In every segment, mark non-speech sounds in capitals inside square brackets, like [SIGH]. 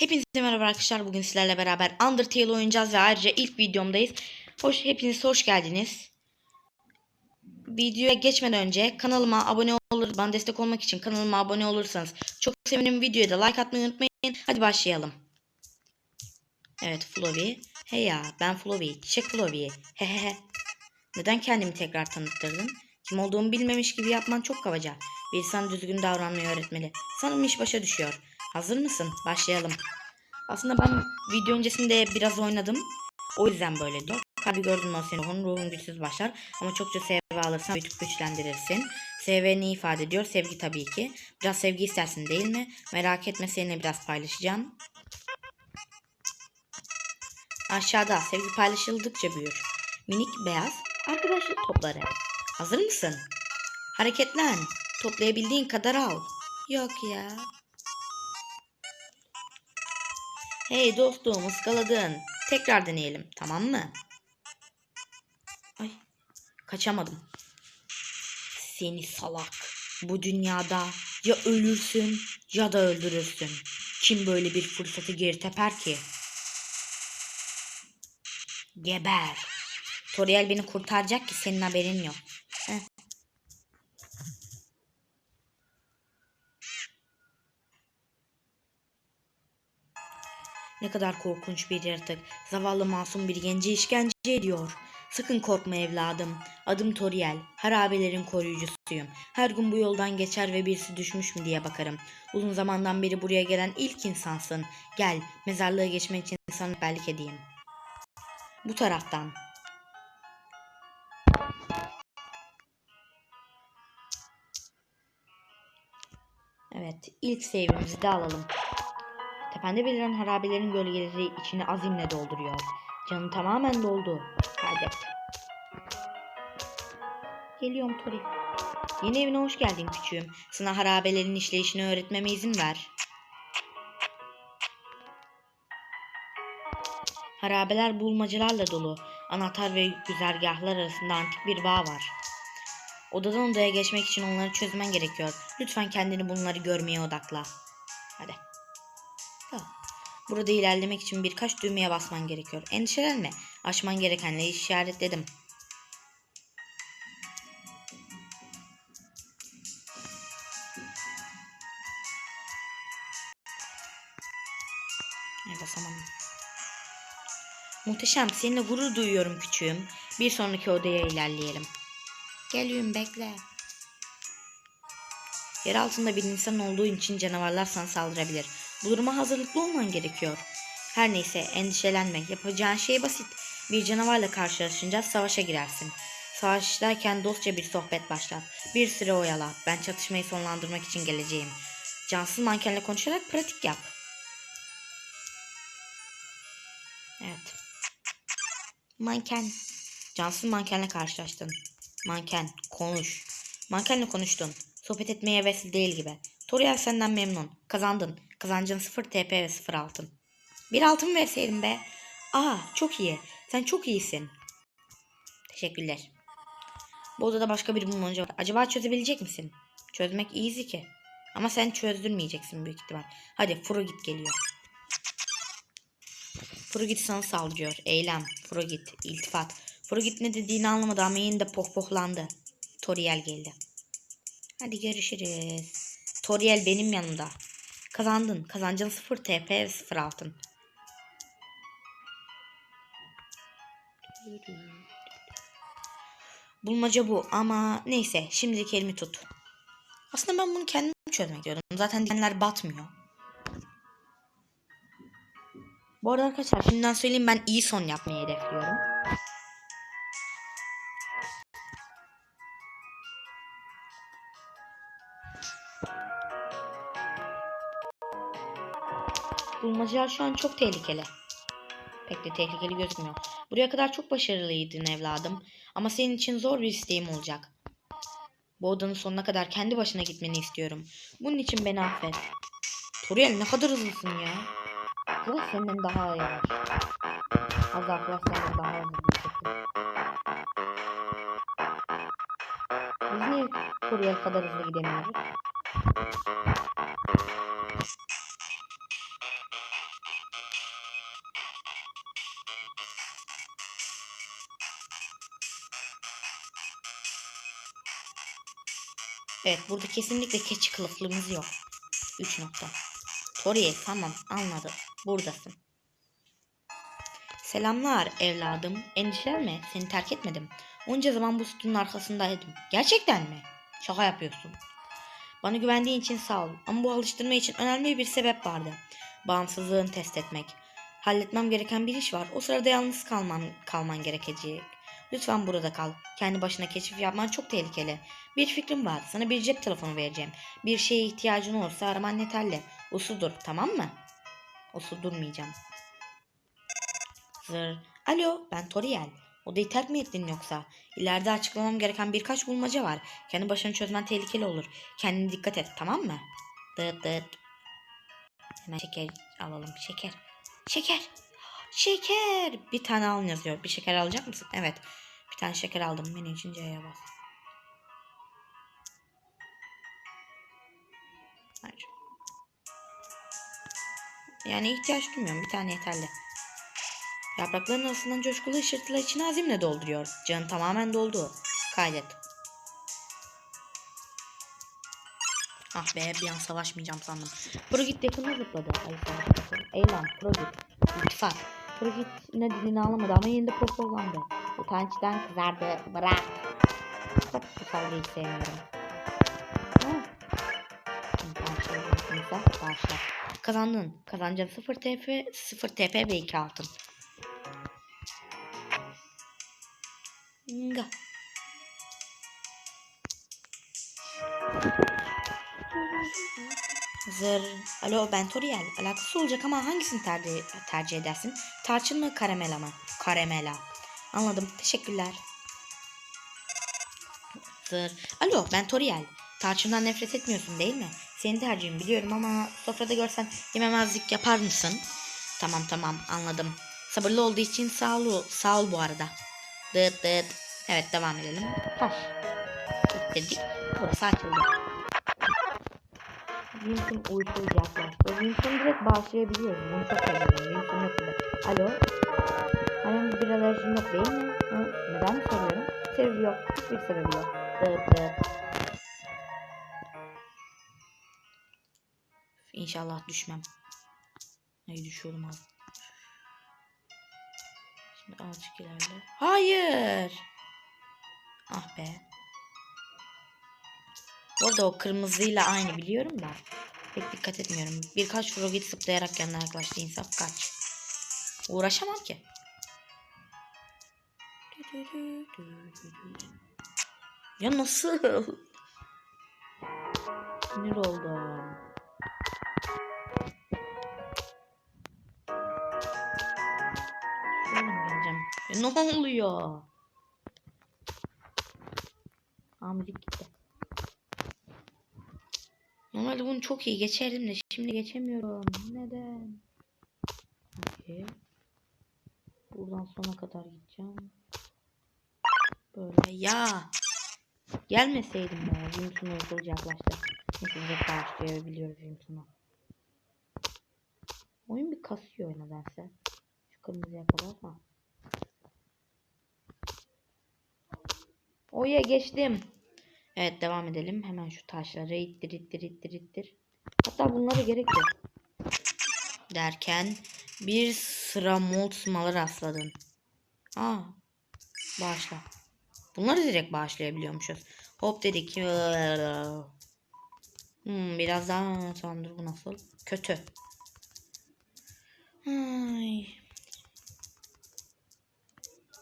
Hepinize merhaba arkadaşlar. Bugün sizlerle beraber Undertale oynayacağız ve ayrıca ilk videomdayız. Hoş, hepiniz hoş geldiniz. Videoya geçmeden önce kanalıma abone olur, bana destek olmak için kanalıma abone olursanız çok sevinirim. Videoya da like atmayı unutmayın. Hadi başlayalım. Evet Flovi. Hey ya ben Flovi. Çiçek Flovi. Hehehe. Neden kendimi tekrar tanıttırdın? Kim olduğumu bilmemiş gibi yapman çok kabaca. Bir insan düzgün davranmayı öğretmeli. Sanırım iş başa düşüyor. Hazır mısın? Başlayalım. Aslında ben video öncesinde biraz oynadım. O yüzden böyle diyor. Kalbi gördün mü senin ruhun, ruhun güçsüz başlar. Ama çokça SV alırsan büyütüp güçlendirirsin. SV ne ifade ediyor? Sevgi tabii ki. Biraz sevgi istersin değil mi? Merak etme seninle biraz paylaşacağım. Aşağıda sevgi paylaşıldıkça büyür. Minik beyaz arkadaşlık topları. Hazır mısın? Hareketlen. Toplayabildiğin kadar al. Yok ya. Hey dostum ıskaladın. Tekrar deneyelim tamam mı? Ay kaçamadım. Seni salak. Bu dünyada ya ölürsün ya da öldürürsün. Kim böyle bir fırsatı geri teper ki? Geber. Toriel beni kurtaracak ki senin haberin yok. Heh. Ne kadar korkunç bir yaratık. Zavallı masum bir genci işkence ediyor. Sakın korkma evladım. Adım Toriel. Harabelerin koruyucusuyum. Her gün bu yoldan geçer ve birisi düşmüş mü diye bakarım. Uzun zamandan beri buraya gelen ilk insansın. Gel, mezarlığa geçmek için sana rehberlik edeyim. Bu taraftan. Evet, ilk save'imizi de alalım. Tepende beliren harabelerin gölgeleri içini azimle dolduruyor. Canı tamamen doldu. Kaydet. Geliyorum Tori. Yeni evine hoş geldin küçüğüm. Sana harabelerin işleyişini öğretmeme izin ver. Harabeler bulmacalarla dolu. Anahtar ve güzergahlar arasında antik bir bağ var. Odadan odaya geçmek için onları çözmen gerekiyor. Lütfen kendini bunları görmeye odakla. Hadi. Burada ilerlemek için birkaç düğmeye basman gerekiyor. Endişelenme. Aşman gerekenleri işaretledim. Ay basamadım. Muhteşem. Seninle gurur duyuyorum küçüğüm. Bir sonraki odaya ilerleyelim. Geliyorum bekle. Yer altında bir insan olduğu için canavarlar sana saldırabilir. Bu duruma hazırlıklı olman gerekiyor. Her neyse endişelenme. Yapacağın şey basit. Bir canavarla karşılaşınca savaşa girersin. Savaştayken dostça bir sohbet başlat. Bir süre oyala. Ben çatışmayı sonlandırmak için geleceğim. Cansız mankenle konuşarak pratik yap. Evet. Manken. Cansız mankenle karşılaştın. Manken konuş. Mankenle konuştun. Sohbet etmeye hevesli değil gibi. Toriel senden memnun. Kazandın. Kazancın 0 TP ve 0 altın. Bir altın verseydin be. Aa çok iyi. Sen çok iyisin. Teşekkürler. Bu odada başka bir bulmaca var. Acaba çözebilecek misin? Çözmek easy ki. Ama sen çözdürmeyeceksin büyük ihtimal. Hadi Frogit geliyor. Frogit sana saldırıyor. Eylem. Frogit. İltifat. Frogit ne dediğini anlamadı ama yine de pohpohlandı. Toriel geldi. Hadi görüşürüz. Toriel benim yanımda. Kazandın. Kazancın 0 TP ve 0 altın. Bulmaca bu ama neyse şimdilik elimi tut. Aslında ben bunu kendim çözmek diyordum. Zaten dikenler batmıyor. Bu arada arkadaşlar şimdiden söyleyeyim ben iyi son yapmayı hedefliyorum. Bulmacalar şu an çok tehlikeli. Pek de tehlikeli gözükmüyor. Buraya kadar çok başarılıydın evladım. Ama senin için zor bir isteğim olacak. Bu odanın sonuna kadar kendi başına gitmeni istiyorum. Bunun için beni affet. Toriel ne kadar hızlısın ya. Klas senden daha yavaş. Hazar Klas senden daha hızlı. Biz niye Toriel kadar hızlı gidemiyoruz? Evet burada kesinlikle keçi kılıflığımız yok. 3 nokta. Toriye tamam anladım. Buradasın. Selamlar evladım. Endişelenme seni terk etmedim. Onca zaman bu sütunun arkasındaydım. Gerçekten mi? Şaka yapıyorsun. Bana güvendiğin için sağ ol. Ama bu alıştırma için önemli bir sebep vardı. Bağımsızlığını test etmek. Halletmem gereken bir iş var. O sırada yalnız kalman, kalman gerekecek. Lütfen burada kal. Kendi başına keşif yapman çok tehlikeli. Bir fikrim var. Sana bir cep telefonu vereceğim. Bir şeye ihtiyacın olursa araman yeterli. Uslu dur tamam mı? Uslu durmayacağım. Zır. Alo ben Toriel. Odayı terk mi ettin yoksa? İleride açıklamam gereken birkaç bulmaca var. Kendi başına çözmen tehlikeli olur. Kendine dikkat et tamam mı? Dıt dıt. Hemen şeker alalım. Şeker. Şeker. Şeker. Bir tane alın yazıyor. Bir şeker alacak mısın? Evet. Bir tane şeker aldım. Menü için C'ye bas. Hayır. Yani ihtiyaç duymuyorum. Bir tane yeterli. Yaprakların arasından coşkulu ışırtılar içine azimle dolduruyor. Canı tamamen doldu. Kaydet. Ah be bir an savaşmayacağım sandım. Progit yakında zıpladı. Ay savaşması. Eylem, Progit. İltifat. Progit ne dediğini anlamadı ama yine de pohpohlandı. Utançtan kızardı. Bırak. Bak bu kavgayı sevmiyorum. Ha. Başla. Başla. Kazandın. Kazancın 0 TP, 0 TP ve 2 altın. Nga. Zır. Alo ben Toriel. Alakası olacak ama hangisini tercih, tercih edersin? Tarçın mı karamela mı? Karamela. Anladım. Teşekkürler. Zır. Alo ben Toriel. Tarçından nefret etmiyorsun değil mi? Senin tercihin biliyorum ama sofrada görsen yememezlik yapar mısın? Tamam tamam anladım. Sabırlı olduğu için sağ ol, sağ ol bu arada. Dıt dıt. Evet devam edelim. Taş. Dedik. Burası açıldı. Winston uyku yaklaştı. Winston direkt bağışlayabiliyoruz. Bunu çok seviyorum. Winston yok burada. Alo. Herhangi bir alerjin yok değil mi? Hı? Neden soruyorum? Sebebi yok. Hiçbir sebebi yok. Dıt dıt. İnşallah düşmem. Ay düşüyorum abi. Şimdi azıcık ilerle. Hayır. Ah be. Bu o kırmızıyla aynı biliyorum da. Pek dikkat etmiyorum. Birkaç frogit zıplayarak yanına yaklaştı. İnsaf kaç. Uğraşamam ki. Ya nasıl? Sinir oldum. Ya ne oluyor? Müzik gitti. Normalde bunu çok iyi geçerdim de şimdi geçemiyorum. Neden? Okey. Buradan sona kadar gideceğim. Böyle ya. Gelmeseydim ya. Jimson'a hızlıca yaklaştı. Neyse direkt başlayabiliyoruz Jimson'a. Oyun bir kasıyor nedense. Şu kırmızıya kadar ha. Oya geçtim. Evet devam edelim. Hemen şu taşları ittir ittir ittir ittir. Hatta bunlara gerek yok. Derken bir sıra moltsmalı rastladın. Aa. Bağışla. Bunları direkt bağışlayabiliyormuşuz. Hop dedik. Hmm, biraz daha sondur bu nasıl? Kötü. Ay.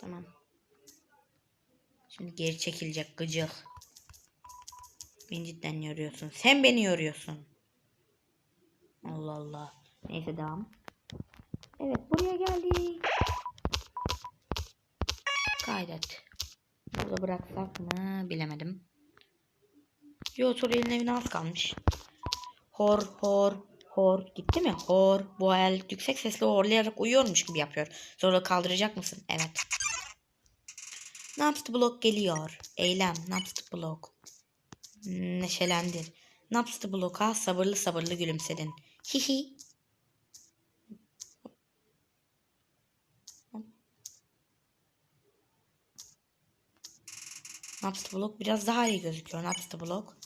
Tamam. Şimdi geri çekilecek gıcık. Beni cidden yoruyorsun. Sen beni yoruyorsun. Allah Allah. Neyse devam. Evet buraya geldik. Kaydet. Burada bıraksak mı bilemedim. Yo Toriel'in evine az kalmış. Hor hor hor gitti mi? Hor bu el yüksek sesle horlayarak uyuyormuş gibi yapıyor. Sonra kaldıracak mısın? Evet. Napst blok geliyor. Eylem Napst blok. Neşelendir. Napst bloka sabırlı sabırlı gülümsedin. Hihi. Napst blok biraz daha iyi gözüküyor. Napst blok.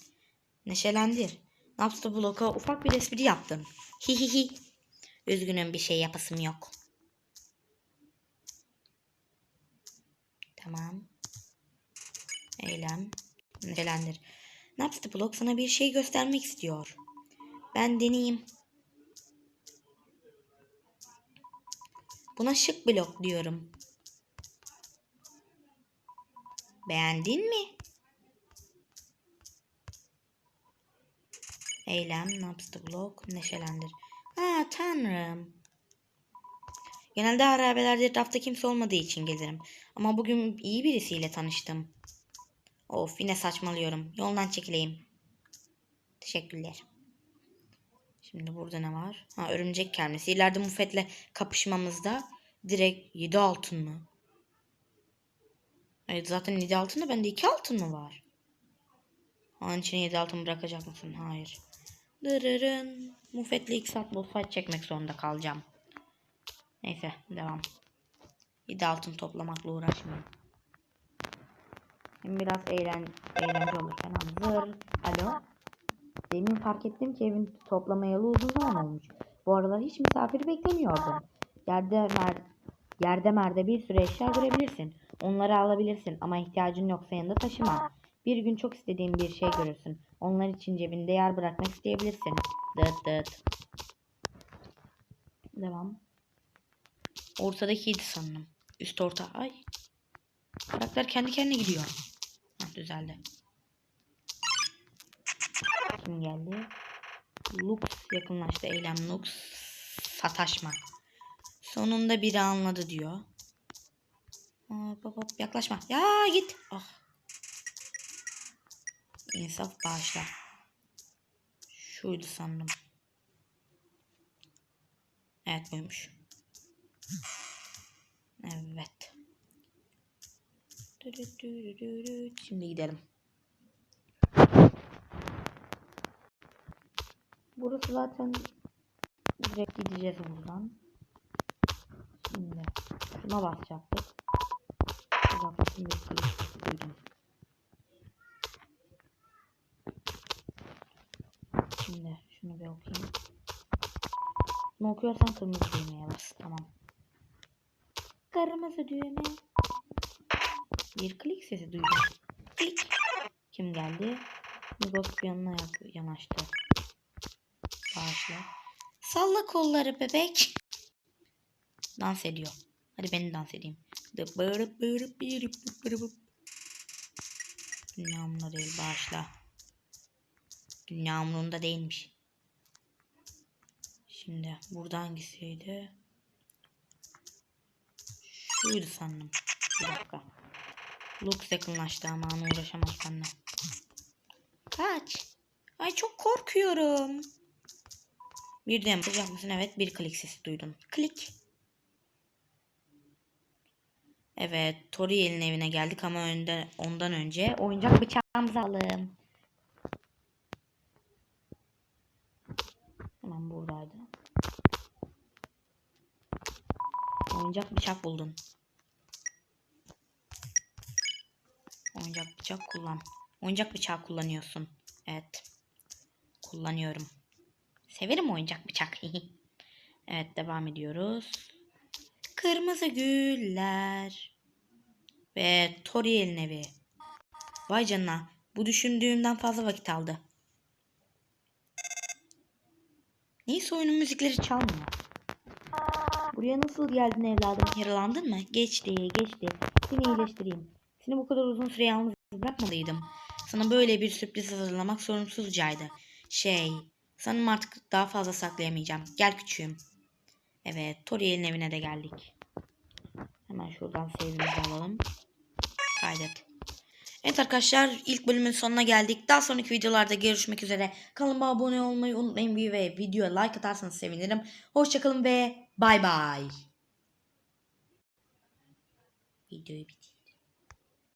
Neşelendir. Napster Block'a ufak bir espri yaptım. Hihihi. Üzgünüm bir şey yapasım yok. Tamam. Eylem. Neşelendir. Napster Block sana bir şey göstermek istiyor. Ben deneyeyim. Buna şık blok diyorum. Beğendin mi? Eylem, Napster Block, neşelendir. Ha tanrım. Genelde harabelerde etrafta kimse olmadığı için gelirim. Ama bugün iyi birisiyle tanıştım. Of yine saçmalıyorum. Yoldan çekileyim. Teşekkürler. Şimdi burada ne var? Ha örümcek kermesi. İleride Mufet'le kapışmamızda direkt 7 altın mı? Evet zaten 7 altın da bende 2 altın mı var? Onun için 7 altın bırakacak mısın? Hayır. Dırırın. Mufet'le 2 saat boss fight çekmek zorunda kalacağım. Neyse devam. 7 altın toplamakla uğraşmayayım. Biraz eğlen eğlence olur falan. Zır. Alo. Demin fark ettim ki evin toplamayalı uzun zaman olmuş. Bu aralar hiç misafir beklemiyordum. Yerde, mer yerde merde bir sürü eşya görebilirsin. Onları alabilirsin ama ihtiyacın yoksa yanında taşıma. Bir gün çok istediğin bir şey görürsün. Onlar için cebinde yer bırakmak isteyebilirsin. Dıt dıt. Devam. Ortadakiydi sanırım. Üst orta. Ay. Karakter kendi kendine gidiyor. Düzeldi. Kim geldi? Lux yakınlaştı. Eylem Lux. Sataşma. Sonunda biri anladı diyor. Hop hop hop yaklaşma. Ya git. Ah. İnsaf bağışla. Şuydu sandım. Evet buymuş. Evet. Şimdi gidelim. Burası zaten direkt gideceğiz buradan. Şimdi şuna basacaktık. Uzaklaşın duydum. Şimdi şunu bir okuyayım. Bunu okuyorsan kırmızı düğmeye bas. Tamam. Kırmızı düğme. Bir klik sesi duydum. Kim geldi? Migos yanına yanaştı. Bağışla. Salla kolları bebek. Dans ediyor. Hadi ben de dans edeyim. Dünya umurunda değil bağışla. Dünya umurunda değilmiş. Şimdi burada hangisiydi? Şuydu sandım. Bir dakika. Lux yakınlaştı ama ona uğraşamaz seninle. Kaç. Ay çok korkuyorum. Bir de yapacak mısın? Evet bir klik sesi duydum. Klik. Evet Toriel'in evine geldik ama önde, ondan önce oyuncak bıçağımızı alalım. Hemen buradaydı. Oyuncak bıçak buldum. Oyuncak bıçak kullan. Oyuncak bıçağı kullanıyorsun. Evet. Kullanıyorum. Severim oyuncak bıçak. [LAUGHS] evet devam ediyoruz. Kırmızı güller. Ve Toriel'in evi. Vay canına. Bu düşündüğümden fazla vakit aldı. Neyse oyunun müzikleri çalmıyor. Buraya nasıl geldin evladım? Yaralandın mı? Geçti, geçti. Seni iyileştireyim. Seni bu kadar uzun süre yalnız bırakmalıydım. Sana böyle bir sürpriz hazırlamak sorumsuzcaydı. Şey, sanırım artık daha fazla saklayamayacağım. Gel küçüğüm. Evet, Toriel'in evine de geldik. Hemen şuradan save'imizi alalım. Kaydet. Evet arkadaşlar ilk bölümün sonuna geldik. Daha sonraki videolarda görüşmek üzere. Kanalıma abone olmayı unutmayın ve videoya like atarsanız sevinirim. Hoşçakalın ve bay bay. Videoyu bitir.